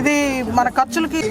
ఇది మన ఖర్చులకి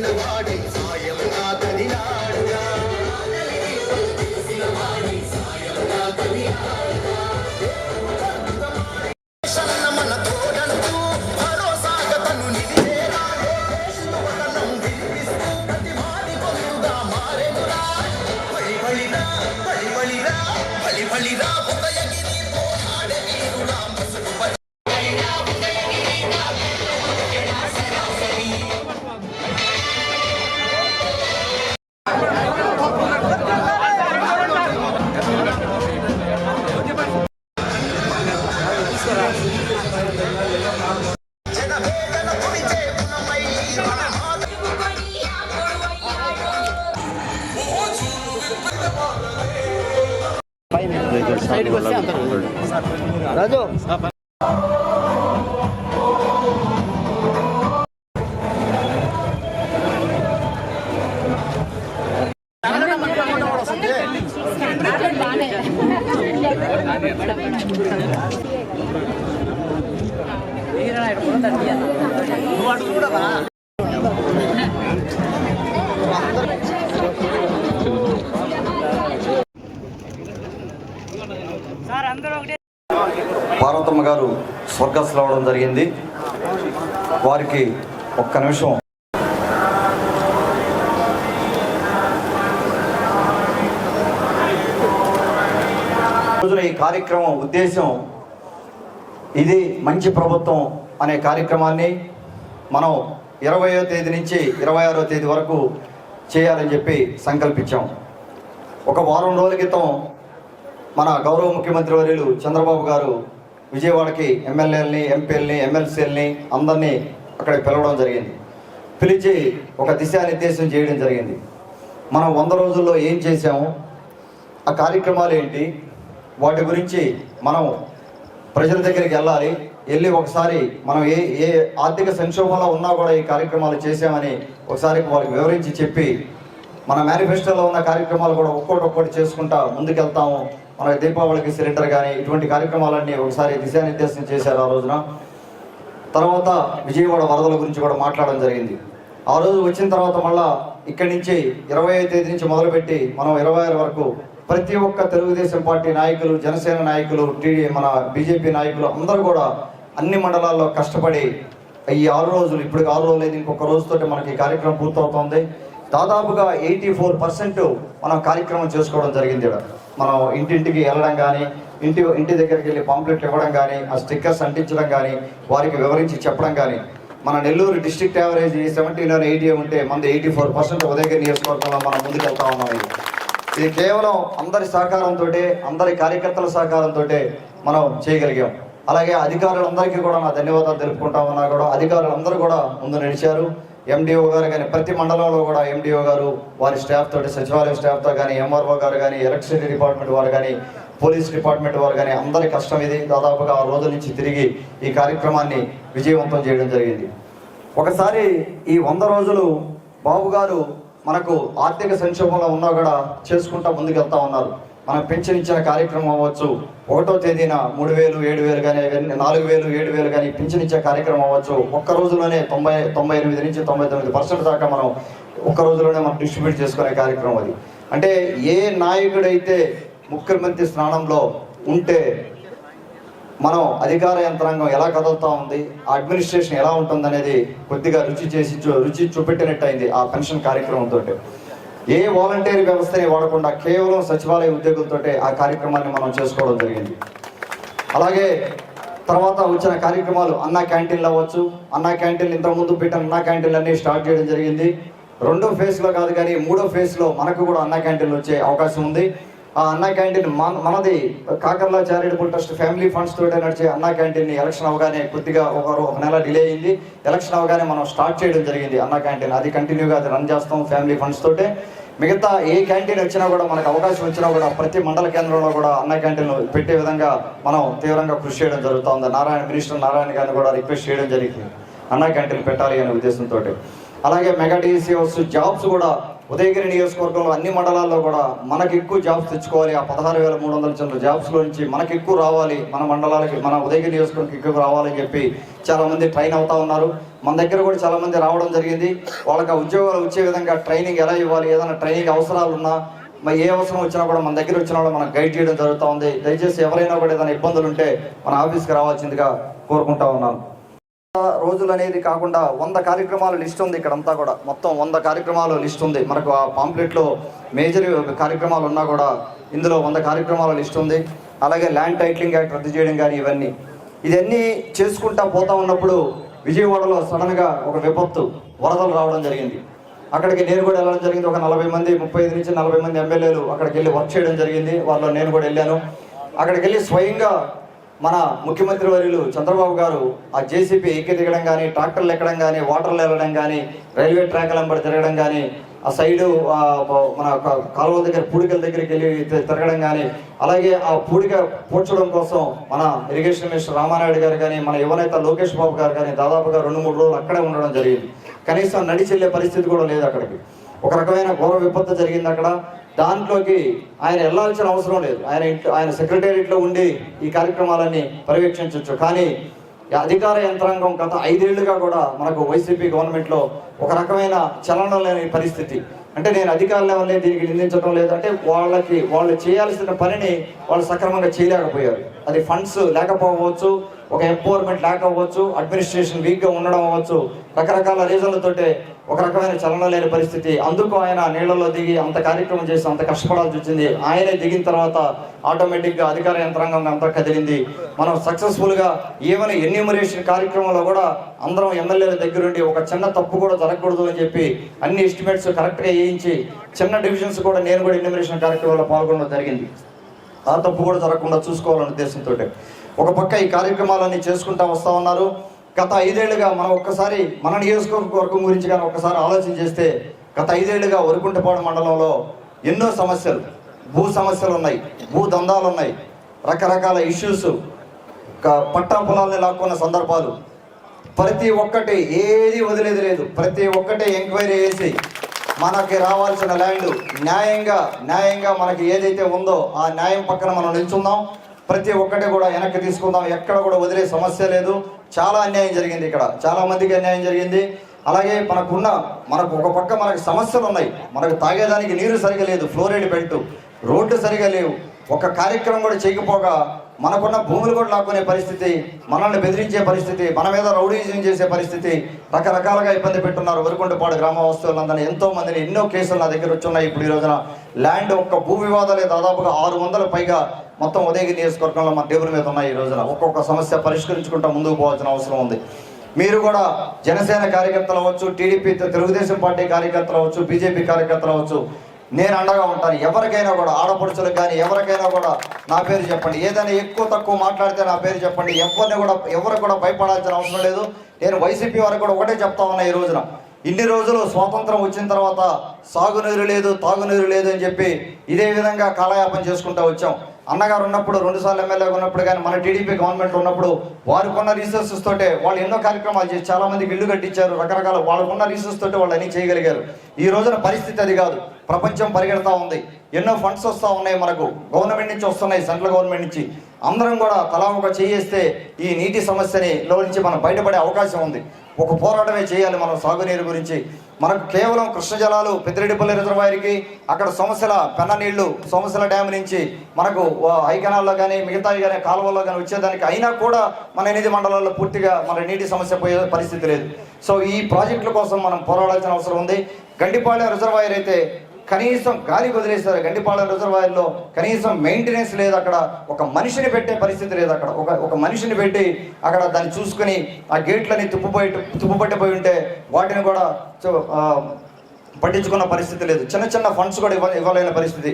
పార్వతమ్మ గారు స్వర్గస్థులు అవడం జరిగింది. వారికి ఒక్క నిమిషం. రోజున ఈ కార్యక్రమం ఉద్దేశం ఇది మంచి ప్రభుత్వం అనే కార్యక్రమాన్ని మనం ఇరవయో తేదీ నుంచి ఇరవై ఆరో తేదీ వరకు చేయాలని చెప్పి సంకల్పించాం. ఒక వారం రోజుల క్రితం మన గౌరవ ముఖ్యమంత్రి వర్యులు చంద్రబాబు గారు విజయవాడకి ఎమ్మెల్యేలని ఎంపీలని ఎమ్మెల్సీలని అందరినీ అక్కడ పిలవడం జరిగింది. పిలిచి ఒక దిశానిర్దేశం చేయడం జరిగింది. మనం వంద రోజుల్లో ఏం చేసాము ఆ కార్యక్రమాలు ఏంటి? వాటి గురించి మనం ప్రజల దగ్గరికి వెళ్ళాలి. వెళ్ళి ఒకసారి మనం ఏ ఏ ఆర్థిక సంక్షోభంలో ఉన్నా కూడా ఈ కార్యక్రమాలు చేసామని ఒకసారి వాళ్ళకి వివరించి చెప్పి మన మేనిఫెస్టోలో ఉన్న కార్యక్రమాలు కూడా ఒక్కోటి ఒక్కోటి చేసుకుంటా ముందుకెళ్తాము. మన దీపావళికి సిలిండర్ కానీ ఇటువంటి కార్యక్రమాలన్నీ ఒకసారి దిశానిర్దేశం చేశారు ఆ రోజున. తర్వాత విజయవాడ వరదల గురించి కూడా మాట్లాడడం జరిగింది. ఆ రోజు వచ్చిన తర్వాత మళ్ళా ఇక్కడి నుంచి ఇరవై ఐదు తేదీ నుంచి మొదలుపెట్టి మనం ఇరవై ఆరు వరకు ప్రతి ఒక్క తెలుగుదేశం పార్టీ నాయకులు జనసేన నాయకులు టీడీ మన బీజేపీ నాయకులు అందరూ కూడా అన్ని మండలాల్లో కష్టపడి ఈ ఆరు రోజులు ఇప్పుడు ఆరు రోజులు లేదు ఇంకొక రోజుతో మనకి కార్యక్రమం పూర్తవుతోంది. దాదాపుగా ఎయిటీ ఫోర్ పర్సెంట్ మనం కార్యక్రమం చేసుకోవడం జరిగింది ఇక్కడ. మనం ఇంటింటికి వెళ్ళడం కానీ ఇంటి ఇంటి దగ్గరికి వెళ్ళి పాంప్లెట్లు ఇవ్వడం కానీ ఆ స్టిక్కర్స్ అంటించడం కానీ వారికి వివరించి చెప్పడం కానీ మన Nellore district average seventy nine eighty ఉంటే మంది ఎయిటీ ఫోర్ పర్సెంట్ ఉదయగిరి నియోజకవర్గంలో మనం ముందుకు వెళ్తా ఉన్నాం. ఇది. కేవలం అందరి సహకారంతో అందరి కార్యకర్తల సహకారంతో మనం చేయగలిగాం. అలాగే అధికారులందరికీ కూడా నా ధన్యవాదాలు తెలుపుకుంటా ఉన్నా కూడా అధికారులందరూ కూడా ముందు నడిచారు ఎండిఓ గారు కానీ ప్రతి మండలంలో కూడా ఎండిఓ గారు వారి స్టాఫ్ తోటి సచివాలయ స్టాఫ్తో కానీ ఎంఆర్ఓ గారు కానీ ఎలక్ట్రిసిటీ డిపార్ట్మెంట్ వారు కానీ పోలీస్ డిపార్ట్మెంట్ వారు కానీ అందరి కష్టం ఇది. దాదాపుగా ఆ రోజు నుంచి తిరిగి ఈ కార్యక్రమాన్ని విజయవంతం చేయడం జరిగింది. ఒకసారి ఈ వంద రోజులు బాబు గారు మనకు ఆర్థిక సంక్షోభంలో ఉన్నా కూడా చేసుకుంటా ముందుకెళ్తా ఉన్నారు. మనం పెన్షన్ ఇచ్చిన కార్యక్రమం అవ్వచ్చు ఒకటో తేదీన మూడు వేలు ఏడు వేలు కానీ నాలుగు వేలు ఏడు వేలు కానీ పెన్షన్ ఇచ్చే కార్యక్రమం అవ్వచ్చు. ఒక్క రోజులోనే తొంభై తొంభై ఎనిమిది నుంచి తొంభై తొమ్మిది పర్సెంట్ దాకా మనం ఒక్క రోజులోనే మనం డిస్ట్రిబ్యూట్ చేసుకునే కార్యక్రమం అది. అంటే ఏ నాయకుడైతే ముఖ్యమంత్రి స్నానంలో ఉంటే మనం అధికార యంత్రాంగం ఎలా కదులుతూ ఉంది ఆ అడ్మినిస్ట్రేషన్ ఎలా ఉంటుందనేది కొద్దిగా రుచి చేసి రుచి చూపెట్టినట్టు అయింది ఆ పెన్షన్ కార్యక్రమంతో ఏ వాలంటీర్ వ్యవస్థని వాడకుండా కేవలం సచివాలయ ఉద్యోగులతో ఆ కార్యక్రమాన్ని మనం చేసుకోవడం జరిగింది. అలాగే తర్వాత వచ్చిన కార్యక్రమాలు అన్నా క్యాంటీన్లు అవ్వచ్చు అన్నా క్యాంటీన్లు ఇంతకుముందు పెట్టిన అన్నా క్యాంటీన్లు అన్ని స్టార్ట్ చేయడం జరిగింది. రెండో ఫేజ్లో కాదు కానీ మూడో ఫేజ్లో మనకు కూడా అన్నా క్యాంటీన్లు వచ్చే అవకాశం ఉంది. ఆ అన్నా క్యాంటీన్ మన మనది Kakarla charitable trust family funds తోటి నడిచే అన్నా క్యాంటీన్ ఎలక్షన్ అవగానే కొద్దిగా ఒక ఒక నెల డిలే అయింది. ఎలక్షన్ అవగానే మనం స్టార్ట్ చేయడం జరిగింది అన్నా క్యాంటీన్. అది కంటిన్యూగా అది రన్ చేస్తాం ఫ్యామిలీ ఫండ్స్ తోటే. మిగతా ఏ క్యాంటీన్ వచ్చినా కూడా మనకు అవకాశం వచ్చినా కూడా ప్రతి మండల కేంద్రంలో కూడా అన్న క్యాంటీన్ పెట్టే విధంగా మనం తీవ్రంగా కృషి చేయడం జరుగుతుంది. నారాయణ మినిస్టర్ నారాయణ గారిని కూడా రిక్వెస్ట్ చేయడం జరిగింది. అన్న క్యాంటీన్ పెట్టాలి అనే ఉద్దేశంతో అలాగే మెగా డీసీ జాబ్స్ కూడా ఉదయగిరి నియోజకవర్గంలో అన్ని మండలాల్లో కూడా మనకి ఎక్కువ జాబ్స్ తెచ్చుకోవాలి. ఆ పదహారు వేల మూడు వందల చిన్న జాబ్స్లో నుంచి మనకి ఎక్కువ రావాలి. మన మండలాలకి మన ఉదయగిరి నియోజకవర్గం ఎక్కువ రావాలని చెప్పి చాలామంది ట్రైన్ అవుతా ఉన్నారు. మన దగ్గర కూడా చాలామంది రావడం జరిగింది. వాళ్ళకి ఆ ఉద్యోగాలు వచ్చే విధంగా ట్రైనింగ్ ఎలా ఇవ్వాలి? ఏదైనా ట్రైనింగ్ అవసరాలు ఉన్నా మరి ఏ అవసరం వచ్చినా కూడా మన దగ్గర వచ్చిన వాళ్ళు మనం గైడ్ చేయడం జరుగుతూ ఉంది. దయచేసి ఎవరైనా కూడా ఏదైనా ఇబ్బందులు ఉంటే మన ఆఫీస్కి రావాల్సిందిగా కోరుకుంటా ఉన్నాను. రోజులు అనేది కాకుండా వంద కార్యక్రమాల లిస్ట్ ఉంది ఇక్కడంతా కూడా. మొత్తం వంద కార్యక్రమాల లిస్ట్ ఉంది. మనకు ఆ పాంప్లెట్లో మేజర్ కార్యక్రమాలు ఉన్నా కూడా ఇందులో వంద కార్యక్రమాల లిస్ట్ ఉంది. అలాగే ల్యాండ్ టైటిలింగ్ యాక్ట్ రద్దు చేయడం కానీ ఇవన్నీ. ఇవన్నీ చేసుకుంటా పోతా ఉన్నప్పుడు విజయవాడలో సడన్గా ఒక విపత్తు వరదలు రావడం జరిగింది. అక్కడికి నేను కూడా వెళ్ళడం జరిగింది. ఒక నలభై మంది ముప్పై ఐదు నుంచి నలభై మంది ఎమ్మెల్యేలు అక్కడికి వెళ్ళి వర్క్ చేయడం జరిగింది. వాళ్ళలో నేను కూడా వెళ్ళాను. అక్కడికి వెళ్ళి స్వయంగా మన ముఖ్యమంత్రి వర్యులు చంద్రబాబు గారు ఆ జేసీపీ ఎక్కి దిగడం కానీ ట్రాక్టర్లు ఎక్కడం కానీ వాటర్లు వెళ్ళడం కానీ రైల్వే ట్రాక్ వెంబడి తిరగడం కానీ ఆ సైడు మన కాలువ దగ్గర పూడికల దగ్గరికి వెళ్ళి తిరగడం కానీ అలాగే ఆ పూడిక పూడ్చడం కోసం మన ఇరిగేషన్ మినిస్టర్ రామానాయుడు గారు కానీ మన యువనేత లోకేష్ బాబు గారు కానీ దాదాపుగా రెండు మూడు రోజులు అక్కడే ఉండడం జరిగింది. కనీసం నడిచెల్లే పరిస్థితి కూడా లేదు అక్కడికి. ఒక రకమైన ఘోర విపత్తు జరిగింది అక్కడ. దాంట్లోకి ఆయన వెళ్ళాల్సిన అవసరం లేదు. ఆయన ఇంట్లో ఆయన సెక్రటేరియట్లో ఉండి ఈ కార్యక్రమాలన్నీ పర్యవేక్షించవచ్చు కానీ అధికార యంత్రాంగం గత ఐదేళ్ళుగా కూడా మనకు వైసీపీ గవర్నమెంట్లో ఒక రకమైన చలనం లేని పరిస్థితి. అంటే నేను అధికారుల వల్లే దీనికి నిందించడం లేదు. అంటే వాళ్ళకి వాళ్ళు చేయాల్సిన పనిని వాళ్ళు సక్రమంగా చేయలేకపోయారు. అది ఫండ్స్ లేకపోవచ్చు ఒక ఎంపవర్మెంట్ అవ్వచ్చు అడ్మినిస్ట్రేషన్ వీక్గా ఉండడం అవ్వచ్చు రకరకాల రీజన్లతోటే ఒక రకమైన చలనం లేని పరిస్థితి. అందుకు ఆయన నీళ్ళలో దిగి అంత కార్యక్రమం చేసి అంత కష్టపడాల్సి వచ్చింది. ఆయనే దిగిన తర్వాత ఆటోమేటిక్గా అధికార యంత్రాంగం అంతా కదిలింది. మనం సక్సెస్ఫుల్గా ఈవెన్ ఎన్యూమరేషన్ కార్యక్రమంలో కూడా అందరం ఎమ్మెల్యేల దగ్గరుండి ఒక చిన్న తప్పు కూడా జరగకూడదు అని చెప్పి అన్ని ఎస్టిమేట్స్ కరెక్ట్గా వేయించి చిన్న డివిజన్స్ కూడా నేను కూడా ఎన్యూమరేషన్ కార్యక్రమంలో పాల్గొనడం జరిగింది. ఆ తప్పు కూడా జరగకుండా చూసుకోవాలనే ఉద్దేశంతో ఒక పక్క ఈ కార్యక్రమాలన్నీ చేసుకుంటా వస్తా ఉన్నారు. గత ఐదేళ్ళుగా మనం ఒక్కసారి మన నియోజకవర్గం గురించి కానీ ఒక్కసారి ఆలోచన చేస్తే గత ఐదేళ్ళుగా వరికుంటపాడు మండలంలో ఎన్నో సమస్యలు భూ సమస్యలు ఉన్నాయి భూ దందాలు ఉన్నాయి రకరకాల ఇష్యూస్ పట్టా పొలాల్ని లాక్కున్న సందర్భాలు. ప్రతి ఒక్కటి ఏది వదిలేది లేదు. ప్రతి ఒక్కటి ఎంక్వైరీ చేసి మనకి రావాల్సిన ల్యాండ్ న్యాయంగా న్యాయంగా మనకి ఏదైతే ఉందో ఆ న్యాయం పక్కన మనం నిల్చుందాం. ప్రతి ఒక్కటి కూడా వెనక్కి తీసుకుందాం. ఎక్కడ కూడా వదిలే సమస్య లేదు. చాలా అన్యాయం జరిగింది ఇక్కడ. చాలా మందికి అన్యాయం జరిగింది. అలాగే మనకున్న మనకు ఒక పక్క మనకు సమస్యలు ఉన్నాయి. మనకు తాగేదానికి నీరు సరిగా లేదు ఫ్లోరైడ్ బెల్ట్. రోడ్డు సరిగా లేవు. ఒక కార్యక్రమం కూడా చేయకపోగా మనకున్న భూములు కూడా లాక్కునే పరిస్థితి మనల్ని బెదిరించే పరిస్థితి మన మీద రౌడీజం చేసే పరిస్థితి రకరకాలుగా ఇబ్బంది పెట్టున్నారు వరకుంటపాడు గ్రామ వస్తువులందరినీ ఎంతో మందిని ఎన్నో కేసులు నా దగ్గర వచ్చున్నాయి ఇప్పుడు ఈ రోజున ల్యాండ్ ఒక్క భూ వివాదాలే దాదాపుగా ఆరు వందల పైగా మొత్తం ఉదయగిరి నియోజకవర్గంలో మన టేబుల్ మీద ఉన్నాయి ఈ రోజున. ఒక్కొక్క సమస్య పరిష్కరించుకుంటూ ముందుకు పోవాల్సిన అవసరం ఉంది. మీరు కూడా జనసేన కార్యకర్తలు అవ్వచ్చు టీడీపీ తెలుగుదేశం పార్టీ కార్యకర్తలు అవ్వచ్చు బీజేపీ కార్యకర్తలు అవ్వచ్చు నేను అండగా ఉంటాను. ఎవరికైనా కూడా ఆడపడుచులకు కానీ ఎవరికైనా కూడా నా పేరు చెప్పండి. ఏదైనా ఎక్కువ తక్కువ మాట్లాడితే నా పేరు చెప్పండి. ఎవరిని కూడా ఎవరు కూడా భయపడాల్సిన అవసరం లేదు. నేను వైసీపీ వారికి కూడా ఒకటే చెప్తా ఉన్నా ఈ రోజున. ఇన్ని రోజులు స్వాతంత్రం వచ్చిన తర్వాత సాగునీరు లేదు తాగునీరు లేదు అని చెప్పి ఇదే విధంగా కాలయాపన చేసుకుంటూ వచ్చాం. అన్నగారు ఉన్నప్పుడు రెండు సార్లు ఎమ్మెల్యేగా ఉన్నప్పుడు కానీ మన టీడీపీ గవర్నమెంట్ ఉన్నప్పుడు వారికున్న రీసోర్సెస్ తోటే వాళ్ళు ఎన్నో కార్యక్రమాలు చేసి చాలా మందికి ఇల్లు కట్టించారు రకరకాల వాళ్ళకున్న రీసోర్స్ తోటి వాళ్ళు అన్ని చేయగలిగారు. ఈ రోజున పరిస్థితి అది కాదు. ప్రపంచం పరిగెడతా ఉంది. ఎన్నో ఫండ్స్ వస్తూ ఉన్నాయి మనకు. గవర్నమెంట్ నుంచి వస్తున్నాయి సెంట్రల్ గవర్నమెంట్ నుంచి. అందరం కూడా తలా ఒక చేయేస్తే ఈ నీటి సమస్యని లో నుంచి మనం బయటపడే అవకాశం ఉంది. ఒక పోరాటమే చేయాలి మనం సాగునీరు గురించి. మనకు కేవలం కృష్ణ జలాలు పెద్దిరెడ్డిపల్లి రిజర్వాయర్కి అక్కడ సమస్యల పెన్న నీళ్ళు సమస్యల డ్యామ్ నుంచి మనకు ఐకనాల్లో కానీ మిగతావి కానీ కాలువల్లో కానీ వచ్చేదానికి అయినా కూడా మన ఎనిమిది మండలాల్లో పూర్తిగా మన నీటి సమస్య పోయే పరిస్థితి లేదు. సో ఈ ప్రాజెక్టుల కోసం మనం పోరాడాల్సిన అవసరం ఉంది. గండిపాళెం రిజర్వాయర్ అయితే కనీసం గాలి వదిలేశారు. గండిపాళెం రిజర్వాయర్లో కనీసం మెయింటెనెన్స్ లేదు అక్కడ. ఒక మనిషిని పెట్టే పరిస్థితి లేదు అక్కడ. ఒక ఒక మనిషిని పెట్టి అక్కడ దాన్ని చూసుకుని ఆ గేట్లని తుప్పుపోయి తుప్పుపట్టిపోయి ఉంటే వాటిని కూడా పట్టించుకున్న పరిస్థితి లేదు. చిన్న చిన్న ఫండ్స్ కూడా ఇవ్వ ఇవ్వలేని పరిస్థితి.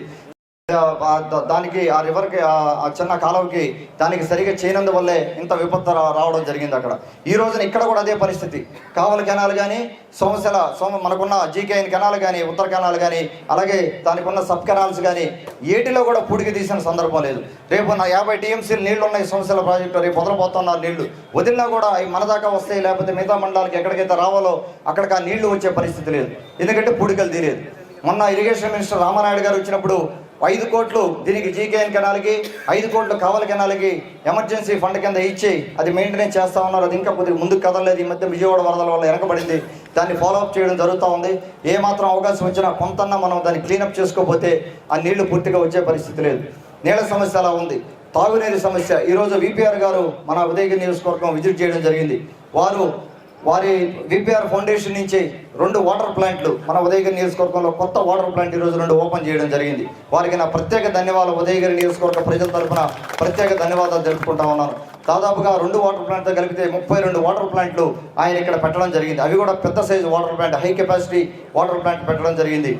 దానికి ఆ రివర్కి ఆ- చిన్న కాలువకి దానికి సరిగా చేయనందువల్లే ఇంత విపత్తు రావడం జరిగింది అక్కడ. ఈ రోజున ఇక్కడ కూడా అదే పరిస్థితి. కావల కెనాల్ కానీ సోమశల సోమ మనకున్న జీకేఎన్ కెనాల్ కానీ ఉత్తర కెనాల్ కానీ అలాగే దానికి ఉన్న సబ్ కెనాల్స్ కానీ ఏటిలో కూడా పుడికి తీసిన సందర్భం లేదు. రేపు నా యాభై టీఎంసీలు నీళ్ళు ఉన్నాయి సోమశల ప్రాజెక్టు రేపు వదలబోతున్నారు నీళ్ళు. వదిలినా కూడా అవి మన దాకా వస్తాయి లేకపోతే మిగతా మండలానికి ఎక్కడికైతే రావాలో అక్కడికి ఆ నీళ్ళు వచ్చే పరిస్థితి లేదు. ఎందుకంటే పుడికలు తీయలేదు. మొన్న ఇరిగేషన్ మినిస్టర్ రామానాయుడు గారు వచ్చినప్పుడు ఐదు కోట్లు దీనికి జీకేఎన్ కెనాల్కి ఐదు కోట్లు కావలి కెనాల్కి ఎమర్జెన్సీ ఫండ్ కింద ఇచ్చి అది మెయింటెనెన్స్ చేస్తా ఉన్నారు. అది ఇంకా కొద్దిగా ముందుకు కదలలేదు. ఈ మధ్య విజయవాడ వరదల వల్ల వెనకబడింది. దాన్ని ఫాలోఅప్ చేయడం జరుగుతూ ఉంది. ఏ మాత్రం అవకాశం వచ్చినా కొంతన్నా మనం దాన్ని క్లీనప్ చేసుకోకపోతే ఆ నీళ్ళు పూర్తిగా వచ్చే పరిస్థితి లేదు. నీళ్ళ సమస్య అలా ఉంది. తాగునీరు సమస్య. ఈరోజు విపిఆర్ గారు మన ఉదయగిరి నియోజకవర్గం విజిట్ చేయడం జరిగింది. వారు వారి విపిఆర్ ఫౌండేషన్ నుంచి రెండు వాటర్ ప్లాంట్లు మన ఉదయగిరి నియోజకవర్గంలో కొత్త వాటర్ ప్లాంట్ ఈరోజు రెండు ఓపెన్ చేయడం జరిగింది. వారికి నా ప్రత్యేక ధన్యవాదాలు. ఉదయగిరి నియోజకవర్గ ప్రజల తరఫున ప్రత్యేక ధన్యవాదాలు తెలుపుకుంటా ఉన్నాను. దాదాపుగా రెండు వాటర్ ప్లాంట్తో కలిపితే ముప్పై రెండు వాటర్ ప్లాంట్లు ఆయన ఇక్కడ పెట్టడం జరిగింది. అవి కూడా పెద్ద size water plant high capacity water plant పెట్టడం జరిగింది.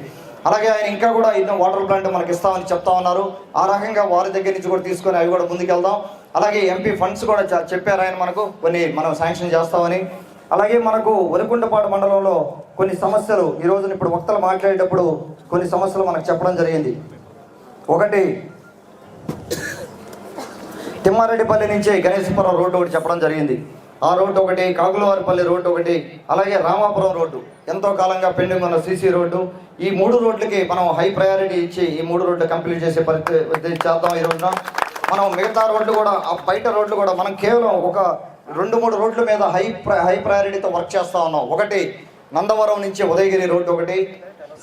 అలాగే ఆయన ఇంకా కూడా ఎన్నో వాటర్ ప్లాంట్ మనకి ఇస్తామని చెప్తా ఉన్నారు. ఆ రకంగా వారి దగ్గర నుంచి కూడా తీసుకొని అవి కూడా ముందుకెళ్దాం. అలాగే ఎంపీ ఫండ్స్ కూడా చెప్పారు ఆయన మనకు. కొన్ని మనం శాంక్షన్ చేస్తామని. అలాగే మనకు వరికుంటపాడు మండలంలో కొన్ని సమస్యలు ఈ రోజున ఇప్పుడు వక్తలు మాట్లాడేటప్పుడు కొన్ని సమస్యలు మనకు చెప్పడం జరిగింది. ఒకటి తిమ్మారెడ్డిపల్లి నుంచి గణేశపురం రోడ్డు ఒకటి చెప్పడం జరిగింది. ఆ రోడ్డు ఒకటి కాకులవారిపల్లి రోడ్డు ఒకటి అలాగే రామాపురం రోడ్డు. ఎంతో కాలంగా పెండింగ్ ఉన్న సీసీ రోడ్డు. ఈ మూడు రోడ్లకి మనం హై ప్రయారిటీ ఇచ్చి ఈ మూడు రోడ్లు కంప్లీట్ చేసే పరిస్థితి చేద్దాం ఈ రోజున. మనం మిగతా రోడ్లు కూడా ఆ బయట రోడ్లు కూడా మనం కేవలం ఒక రెండు మూడు రోడ్ల మీద హై ప్ర- హై ప్రయారిటీతో వర్క్ చేస్తా ఉన్నాం. ఒకటి నందవరం నుంచి ఉదయగిరి రోడ్డు ఒకటి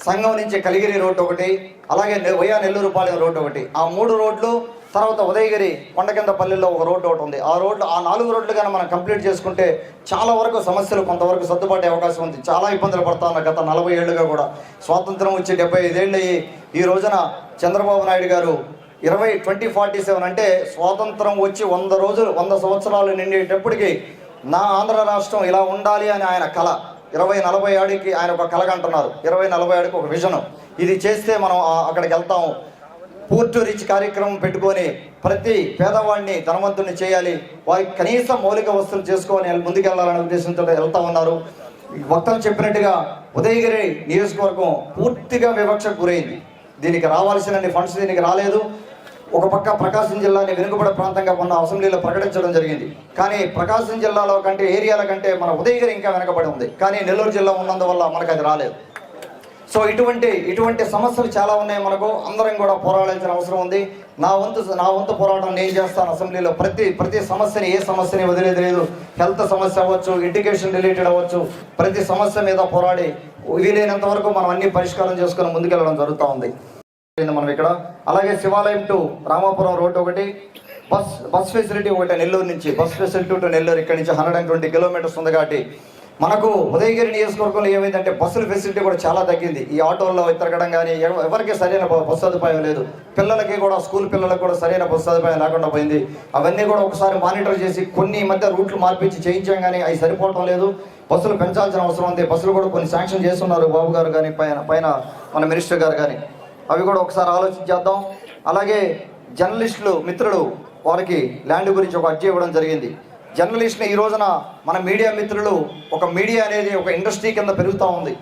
సంఘం నుంచి కలిగిరి రోడ్డు ఒకటి అలాగే వయా నెల్లూరుపాలెం రోడ్డు ఒకటి. ఆ మూడు రోడ్లు తర్వాత ఉదయగిరి కొండకింద పల్లెల్లో ఒక రోడ్డు ఒకటి ఉంది. ఆ రోడ్లు ఆ నాలుగు రోడ్లు కానీ మనం కంప్లీట్ చేసుకుంటే చాలా వరకు సమస్యలు కొంతవరకు సర్దుబాటే అవకాశం ఉంది. చాలా ఇబ్బందులు పడతా ఉన్నా గత నలభై ఏళ్ళుగా కూడా. స్వాతంత్రం వచ్చి డెబ్బై ఐదేళ్ళు అయ్యి ఈ రోజున చంద్రబాబు నాయుడు గారు ఇరవై ట్వంటీ ఫార్టీ సెవెన్ అంటే స్వాతంత్రం వచ్చి వంద రోజులు వంద సంవత్సరాలు నిండేటప్పటికి నా ఆంధ్ర రాష్ట్రం ఇలా ఉండాలి అని ఆయన కళ ఇరవై నలభై ఏడుకి ఆయన ఒక కలగ అంటున్నారు. ఇరవై నలభై ఏడుకి ఒక విజన్ ఇది చేస్తే మనం అక్కడికి వెళ్తాము. పూర్టు రీచ్ కార్యక్రమం పెట్టుకొని ప్రతి పేదవాడిని ధనవంతుని చేయాలి. వారికి కనీసం మౌలిక వస్తువులు చేసుకొని ముందుకెళ్ళాలనే ఉద్దేశంతో వెళ్తా ఉన్నారు. వక్తలు చెప్పినట్టుగా ఉదయగిరి నియోజకవర్గం పూర్తిగా వివక్షకు గురైంది. దీనికి రావాల్సిన ఫండ్స్ దీనికి రాలేదు. ఒక పక్క ప్రకాశం జిల్లాని వెనుకబడ ప్రాంతంగా ఉన్న అసెంబ్లీలో ప్రకటించడం జరిగింది. కానీ ప్రకాశం జిల్లాలో కంటే ఏరియాల కంటే మన ఉదయగిరి ఇంకా వెనకబడి ఉంది. కానీ నెల్లూరు జిల్లా ఉన్నందువల్ల మనకు అది రాలేదు. సో ఇటువంటి ఇటువంటి సమస్యలు చాలా ఉన్నాయి మనకు. అందరం కూడా పోరాడాల్సిన అవసరం ఉంది. నా వంతు నా వంతు పోరాటం నేను చేస్తాను అసెంబ్లీలో. ప్రతి ప్రతి సమస్యని ఏ సమస్యని వదిలేదు లేదు. హెల్త్ సమస్య అవ్వచ్చు ఎడ్యుకేషన్ రిలేటెడ్ అవ్వచ్చు. ప్రతి సమస్య మీద పోరాడి వీలైనంత వరకు మనం అన్ని పరిష్కారం చేసుకొని ముందుకెళ్ళడం జరుగుతూ ఉంది. మనం ఇక్కడ. అలాగే శివాలయం టు రామాపురం రోడ్ ఒకటి. బస్ బస్ ఫెసిలిటీ ఒకటి నెల్లూరు నుంచి. బస్ ఫెసిలిటీ టు నెల్లూరు ఇక్కడ నుంచి హండ్రెడ్ అండ్ ట్వంటీ కిలోమీటర్స్ ఉంది కాబట్టి మనకు ఉదయగిరి నియోజకవర్గంలో ఏమైందంటే బస్సుల ఫెసిలిటీ కూడా చాలా తగ్గింది. ఈ ఆటోల్లో తిరగడం కానీ ఎవరికి సరైన బస్సు సదుపాయం లేదు. పిల్లలకి కూడా స్కూల్ పిల్లలకు కూడా సరైన బస్సు సదుపాయం లేకుండా పోయింది. అవన్నీ కూడా ఒకసారి మానిటర్ చేసి కొన్ని మధ్య రూట్లు మార్పించి చేయించాం కానీ అవి సరిపోవటం లేదు. బస్సులు పెంచాల్సిన అవసరం ఉంది. బస్సులు కూడా కొన్ని శాంక్షన్ చేస్తున్నారు బాబు గారు కానీ పైన పైన మన మినిస్టర్ గారు కానీ అవి కూడా ఒకసారి ఆలోచించేద్దాం అలాగే జర్నలిస్టులు మిత్రులు వారికి ల్యాండ్ గురించి ఒక అర్జీ ఇవ్వడం జరిగింది. జర్నలిస్ట్ని ఈ రోజున మన మీడియా మిత్రులు ఒక మీడియా అనేది ఒక ఇండస్ట్రీ కింద పెరుగుతూ ఉంది.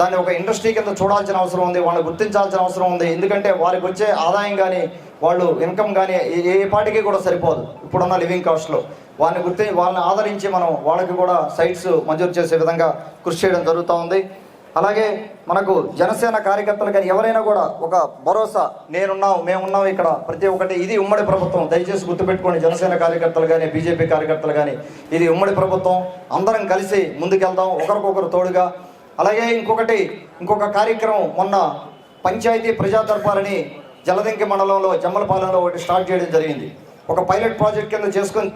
దాన్ని ఒక ఇండస్ట్రీ కింద చూడాల్సిన అవసరం ఉంది వాళ్ళని గుర్తించాల్సిన అవసరం ఉంది. ఎందుకంటే వారికి వచ్చే ఆదాయం కానీ వాళ్ళు ఇన్కమ్ కానీ ఏ- ఏ పాటికి కూడా సరిపోదు. ఇప్పుడున్న లివింగ్ కాస్ట్లో. వారిని గుర్తి వాళ్ళని ఆదరించి మనం వాళ్ళకి కూడా సైట్స్ మంజూరు చేసే విధంగా కృషి చేయడం జరుగుతూ ఉంది. అలాగే మనకు జనసేన కార్యకర్తలు కానీ ఎవరైనా కూడా ఒక భరోసా నేనున్నాం మేమున్నాం ఇక్కడ ప్రతి ఒక్కటి ఇది ఉమ్మడి ప్రభుత్వం. దయచేసి గుర్తుపెట్టుకోండి జనసేన కార్యకర్తలు కానీ బీజేపీ కార్యకర్తలు కానీ ఇది ఉమ్మడి ప్రభుత్వం. అందరం కలిసి ముందుకెళ్దాం ఒకరికొకరు తోడుగా. అలాగే ఇంకొకటి ఇంకొక కార్యక్రమం మొన్న పంచాయతీ ప్రజా దర్బారని జలదంకి మండలంలో జమ్మలపాలెంలో ఒకటి స్టార్ట్ చేయడం జరిగింది. ఒక పైలట్ ప్రాజెక్ట్ కింద చేసుకొని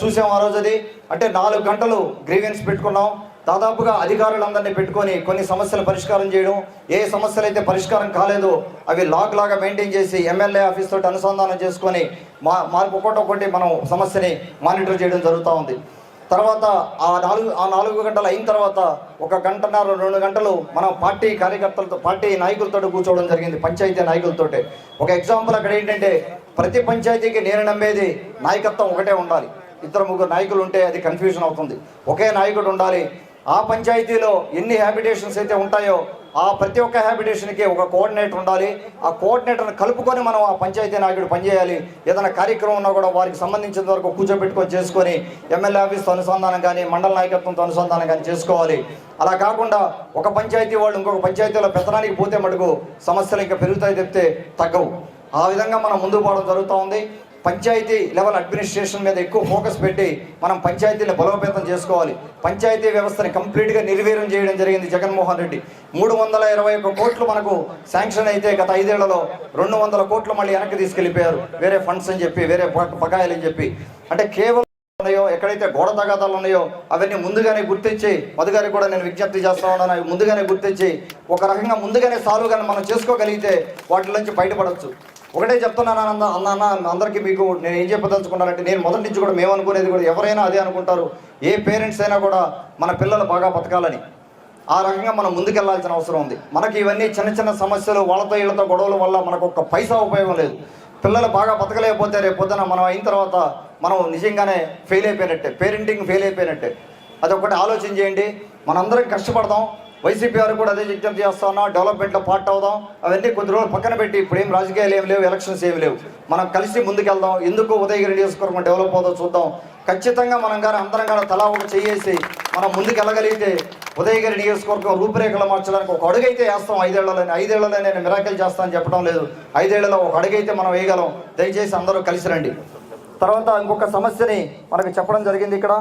చూసాం ఆ రోజు అది. అంటే నాలుగు గంటలు గ్రీవెన్స్ పెట్టుకున్నాం. దాదాపుగా అధికారులందరినీ పెట్టుకొని కొన్ని సమస్యలు పరిష్కారం చేయడం ఏ సమస్యలు అయితే పరిష్కారం కాలేదో అవి లాగ్ లాగా మెయింటైన్ చేసి ఎమ్మెల్యే ఆఫీస్ తోటి అనుసంధానం చేసుకొని మా మార్పు ఒకటి మనం సమస్యని మానిటర్ చేయడం జరుగుతూ ఉంది. తర్వాత ఆ నాలుగు ఆ నాలుగు గంటలు అయిన తర్వాత ఒక గంటన్నర రెండు గంటలు మనం పార్టీ కార్యకర్తలతో పార్టీ నాయకులతో కూర్చోవడం జరిగింది పంచాయతీ నాయకులతోటే. ఒక ఎగ్జాంపుల్ అక్కడ ఏంటంటే ప్రతి పంచాయతీకి నేను నమ్మేది నాయకత్వం ఒకటే ఉండాలి. ఇద్దరు ముగ్గురు నాయకులు ఉంటే అది కన్ఫ్యూజన్ అవుతుంది. ఒకే నాయకుడు ఉండాలి ఆ పంచాయతీలో ఎన్ని హ్యాబిటేషన్స్ అయితే ఉంటాయో ఆ ప్రతి ఒక్క హ్యాబిటేషన్కి ఒక కోఆర్డినేటర్ ఉండాలి. ఆ కోఆర్డినేటర్ని కలుపుకొని మనం ఆ పంచాయతీ నాయకుడు పనిచేయాలి. ఏదైనా కార్యక్రమం ఉన్నా కూడా వారికి సంబంధించిన వరకు కూర్చోబెట్టుకొని చేసుకొని ఎమ్మెల్యే ఆఫీస్తో అనుసంధానం కానీ మండల నాయకత్వంతో అనుసంధానం కానీ చేసుకోవాలి. అలా కాకుండా ఒక పంచాయతీ వాళ్ళు ఇంకొక పంచాయతీలో పెత్తనానికి పోతే మటుకు సమస్యలు ఇంకా పెరుగుతాయి చెప్తే తగ్గవు. ఆ విధంగా మనం ముందుకు పోవడం జరుగుతూ ఉంది. పంచాయతీ లెవెల్ అడ్మినిస్ట్రేషన్ మీద ఎక్కువ ఫోకస్ పెట్టి మనం పంచాయతీలను బలోపేతం చేసుకోవాలి. పంచాయతీ వ్యవస్థని కంప్లీట్గా నిర్వీర్యం చేయడం జరిగింది జగన్మోహన్ రెడ్డి. మూడు వందల ఇరవై ఒక్క కోట్లు మనకు శాంక్షన్ అయితే గత ఐదేళ్ళలో రెండు వందల కోట్లు మళ్ళీ వెనక్కి తీసుకెళ్ళిపోయారు వేరే ఫండ్స్ అని చెప్పి వేరే బకాయిలు అని చెప్పి. అంటే కేవలం ఉన్నాయో ఎక్కడైతే గోడ తగాదాలు ఉన్నాయో అవన్నీ ముందుగానే గుర్తించి మధుగారికి కూడా నేను విజ్ఞప్తి చేస్తా ఉన్నాను అవి ముందుగానే గుర్తించి ఒక రకంగా ముందుగానే సాల్వ్ కానీ మనం చేసుకోగలిగితే వాటి నుంచి బయటపడవచ్చు ఒకటే చెప్తున్నాను అన్న అన్న అందరికీ మీకు నేను ఏం చెప్పదలుచుకున్నానంటే నేను మొదటి నుంచి కూడా మేము అనుకునేది కూడా ఎవరైనా అదే అనుకుంటారు. ఏ పేరెంట్స్ అయినా కూడా మన పిల్లలు బాగా బతకాలని. ఆ రకంగా మనం ముందుకెళ్ళాల్సిన అవసరం ఉంది. మనకి ఇవన్నీ చిన్న చిన్న సమస్యలు వాళ్ళతో వీళ్ళతో గొడవల వల్ల మనకు ఒక్క పైసా ఉపయోగం లేదు. పిల్లలు బాగా బతకలేకపోతే రేపు పొద్దున మనం అయిన తర్వాత మనం నిజంగానే ఫెయిల్ అయిపోయినట్టే. పేరెంటింగ్ ఫెయిల్ అయిపోయినట్టే. అదొకటి ఆలోచన చేయండి. మనందరం కష్టపడదాం వైసీపీ వారు కూడా అదే విజ్ఞప్తి చేస్తా ఉన్నాం డెవలప్మెంట్లో పార్ట్ అవుదాం? అవన్నీ కొద్ది రోజులు పక్కన పెట్టి ఇప్పుడు ఏం రాజకీయాలు ఏం లేవు ఎలక్షన్స్ ఏమి లేవు. మనం కలిసి ముందుకెళ్దాం. ఎందుకు ఉదయగిరి నియోజకవర్గం డెవలప్ అవుతుందో చూద్దాం. ఖచ్చితంగా మనం కానీ అందరం కానీ తలా ఒక చేసి మనం ముందుకెళ్ళగలిగితే ఉదయగిరి నియోజకవర్గం రూపురేఖలు మార్చడానికి ఒక అడుగైతే వేస్తాం. ఐదేళ్ళలోనే ఐదేళ్ళలో నేను మిరాకల్ చేస్తానని చెప్పడం లేదు. ఐదేళ్ళలో ఒక అడుగైతే మనం వేయగలం. దయచేసి అందరూ కలిసి రండి. తర్వాత ఇంకొక సమస్యని మనకు చెప్పడం జరిగింది ఇక్కడ.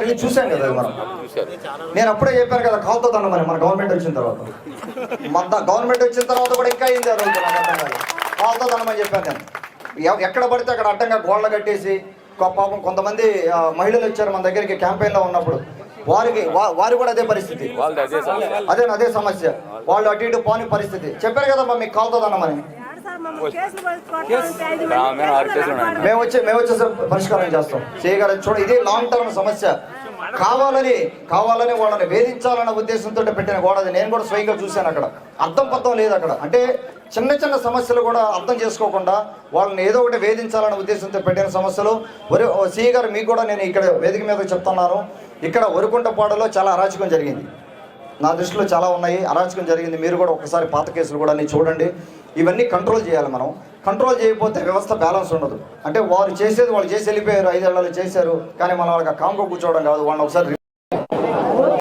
ఇది చూశాం కదా మనం. నేను అప్పుడే చెప్పాను కదా కాలుతో దండమని మన గవర్నమెంట్ వచ్చిన తర్వాత. మన గవర్నమెంట్ వచ్చిన తర్వాత కూడా ఇంకా అయింది కాలుతో దండమని చెప్పాను నేను. ఎక్కడ పడితే అక్కడ అడ్డంగా గోళ్ళ కట్టేసి పాపం కొంతమంది మహిళలు వచ్చారు మన దగ్గరికి campaign లో ఉన్నప్పుడు. వారికి వారి కూడా అదే పరిస్థితి. అదే అదే అదే సమస్య. వాళ్ళు అటు ఇటు పోని పరిస్థితి. చెప్పారు కదా మీకు కాలుతో దండమని మేము వచ్చి మేము వచ్చేసి పరిష్కారం చేస్తాం. చేయగలం చూడ ఇది లాంగ్ టర్మ్ సమస్య. కావాలని కావాలని వాళ్ళని వేధించాలన్న ఉద్దేశంతో పెట్టిన గోడ నేను కూడా స్వయంగా చూశాను అక్కడ. అర్థం పర్థం లేదు అక్కడ. అంటే చిన్న చిన్న సమస్యలు కూడా అర్థం చేసుకోకుండా వాళ్ళని ఏదో ఒకటి వేధించాలన్న ఉద్దేశంతో పెట్టిన సమస్యలు. ఒరి సిఈ గారు మీకు కూడా నేను ఇక్కడ వేదిక మీద చెప్తున్నాను. ఇక్కడ ఒరికుంటపాడులో చాలా అరాచకం జరిగింది. నా దృష్టిలో చాలా ఉన్నాయి. అరాచకం జరిగింది. మీరు కూడా ఒకసారి పాత కేసులు కూడా అన్ని చూడండి. ఇవన్నీ కంట్రోల్ చేయాలి మనం. కంట్రోల్ చేయకపోతే వ్యవస్థ బ్యాలెన్స్ ఉండదు. అంటే వారు చేసేది వాళ్ళు చేసి వెళ్ళిపోయారు ఐదేళ్ళలో చేశారు కానీ మనం వాళ్ళకి కాంగో కూర్చోవడం కాదు. వాళ్ళని ఒకసారి